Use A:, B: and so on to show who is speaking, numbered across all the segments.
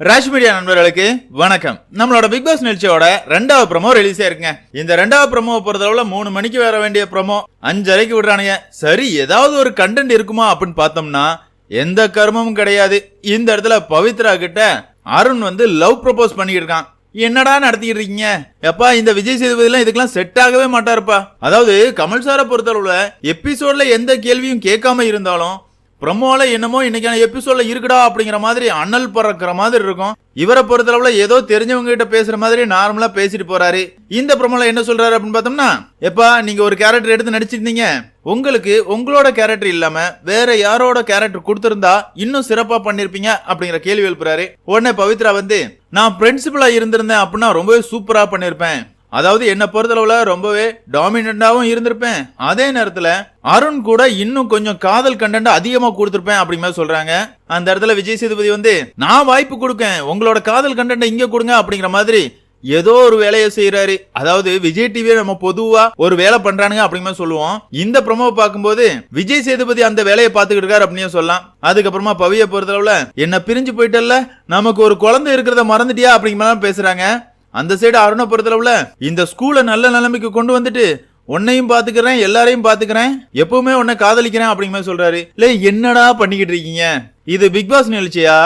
A: Rash media நண்பர்களுக்கு வணக்கம். நம்மளோட பிக் பாஸ் நிகழ்ச்சியோட ரெண்டாவது ப்ரமோ ரிலீஸ் ஆயிருக்குங்க இந்த ரெண்டாவது ப்ரமோ பொறுத்தளவுல மூணு மணிக்கு வர வேண்டிய ப்ரமோ அஞ்சரைக்கு விடுறானுங்க. சரி ஏதாவது ஒரு கண்டென்ட் இருக்குமா அப்படின்னு பார்த்தோம்னா எந்த கர்மமும் கிடையாது. இந்த இடத்துல பவித்ரா கிட்ட அருண் வந்து லவ் ப்ரப்போஸ் பண்ணிக்கிட்டு இருக்கான் என்னடா நடத்திக்கிட்டு இருக்கீங்க? எப்பா இந்த விஜய் சேதுபதிலாம் இதுக்கெல்லாம் செட் ஆகவே மாட்டாருப்பா. அதாவது கமல் சாரை பொறுத்தளவுல எபிசோட்ல எந்த கேள்வியும் கேட்காம இருந்தாலும் ப்ரமோல என்னமோ இன்னைக்கான எபிசோட்ல இருக்குடா அப்படிங்கிற மாதிரி அனல் பறக்கிற மாதிரி இருக்கும். இவரை பொறுத்தளவுல ஏதோ தெரிஞ்சவங்க கிட்ட பேசுற மாதிரி நார்மலா பேசிட்டு போறாரு. இந்த ப்ரமோல என்ன சொல்றாரு அப்படின்னு பார்த்தோம்னா எப்பா நீங்க ஒரு கேரக்டர் எடுத்து நடிச்சிருந்தீங்க. உங்களுக்கு உங்களோட கேரக்டர் இல்லாம வேற யாரோட கேரக்டர் கொடுத்திருந்தா இன்னும் சிறப்பா பண்ணிருப்பீங்க அப்படிங்கிற கேள்வி எழுப்புறாரு. உடனே பவித்ரா வந்து நான் பிரின்சிபலா இருந்திருந்தேன் அப்படின்னா ரொம்பவே சூப்பரா பண்ணிருப்பேன். அதாவது என்ன பொறுத்தளவுல ரொம்பவே டாமினண்டாவும் இருந்திருப்பேன். அதே நேரத்துல அருண் கூட இன்னும் கொஞ்சம் காதல் கண்டென்ட் அதிகமா கொடுத்திருப்பேன் அப்படிங்கிற சொல்கிறாங்க சொல்றாங்க. அந்த இடத்துல விஜய் சேதுபதி வந்து நான் வாய்ப்பு கொடுக்கேன். உங்களோட காதல் கண்டென்ட் இங்க கொடுங்க அப்படிங்கிற மாதிரி ஏதோ ஒரு வேலையை செய்யறாரு அதாவது விஜய் டிவி நம்ம பொதுவா ஒரு வேலை பண்றானுங்க அப்படிங்கிற சொல்லுவோம். இந்த ப்ரொமோ பார்க்கும்போது விஜய் சேதுபதி அந்த வேலையை பார்த்துக்கிட்டு இருக்காரு அப்படின்னு சொல்லலாம். அதுக்கப்புறமா பவிய பொறுத்தளவுல என்ன பிரிஞ்சு போயிட்டல்ல. நமக்கு ஒரு குழந்தை இருக்கிறத மறந்துட்டியா? அப்படிங்கிற பேசுறாங்க. அந்த சைடு அருணபுரத்துல உள்ள இந்த ஸ்கூலை நல்ல நிலைமைக்கு கொண்டு வந்துட்டு உன்னையும் பாத்துக்கிறேன் எல்லாரையும் பாத்துக்கிறேன் எப்பவுமே உன்னை காதலிக்கிறேன் அப்படிங்கிற மாதிரி சொல்றாரு. இல்ல என்னடா பண்ணிக்கிட்டு இருக்கீங்க? இது பிக் பாஸ் நிகழ்ச்சியா?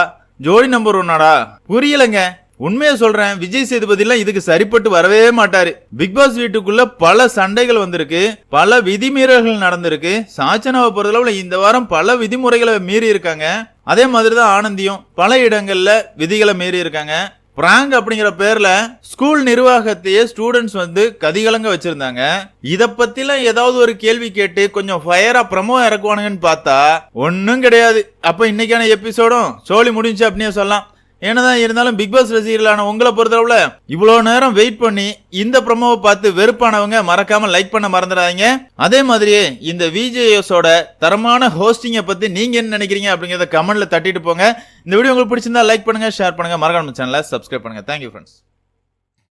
A: ஜோடி நம்பர் ஒன்னாடா புரியலங்க. உண்மையை சொல்றேன் விஜய் சேதுபதி எல்லாம் இதுக்கு சரிப்பட்டு வரவே மாட்டாரு. பிக் பாஸ் வீட்டுக்குள்ள பல சண்டைகள் வந்திருக்கு பல விதிமீறல்கள் நடந்திருக்கு. சாச்சனாவை பொறுத்தளவுல இந்த வாரம் பல விதிமுறைகளை மீறி இருக்காங்க. அதே மாதிரி தான் ஆனந்தியும் பல இடங்கள்ல விதிகளை மீறி இருக்காங்க. பிராங்க் அப்படிங்கிற பேர்ல ஸ்கூல் நிர்வாகத்தையே ஸ்டூடெண்ட்ஸ் வந்து கதிகலங்க வச்சிருந்தாங்க. இத பத்திலாம் ஏதாவது ஒரு கேள்வி கேட்டு கொஞ்சம் ஃபயரா ப்ரமோ இறக்குவானுங்கன்னு பார்த்தா ஒன்னும் கிடையாது. அப்ப இன்னைக்கான எபிசோடும் சோழி முடிஞ்சு அப்படியே சொல்லலாம். என்னதான் இருந்தாலும் பிக் பாஸ் ரசிகர்களான உங்களை பொறுத்தளவுல இவ்வளோ நேரம் வெயிட் பண்ணி இந்த ப்ரமோவை பார்த்து வெறுப்பானவங்க மறக்காம லைக் பண்ண மறந்துடாதீங்க. அதே மாதிரியே இந்த விஜேஎஸோட தரமான ஹோஸ்டிங்கை பத்தி நீங்க என்ன நினைக்கிறீங்க அப்படிங்கறத கமெண்ட்ல தட்டிட்டு போங்க. இந்த வீடியோ உங்களுக்கு பிடிச்சிருந்தா லைக் பண்ணுங்க ஷேர் பண்ணுங்க. மறக்காம சேனலை சப்ஸ்கிரைப் பண்ணுங்க. Thank you friends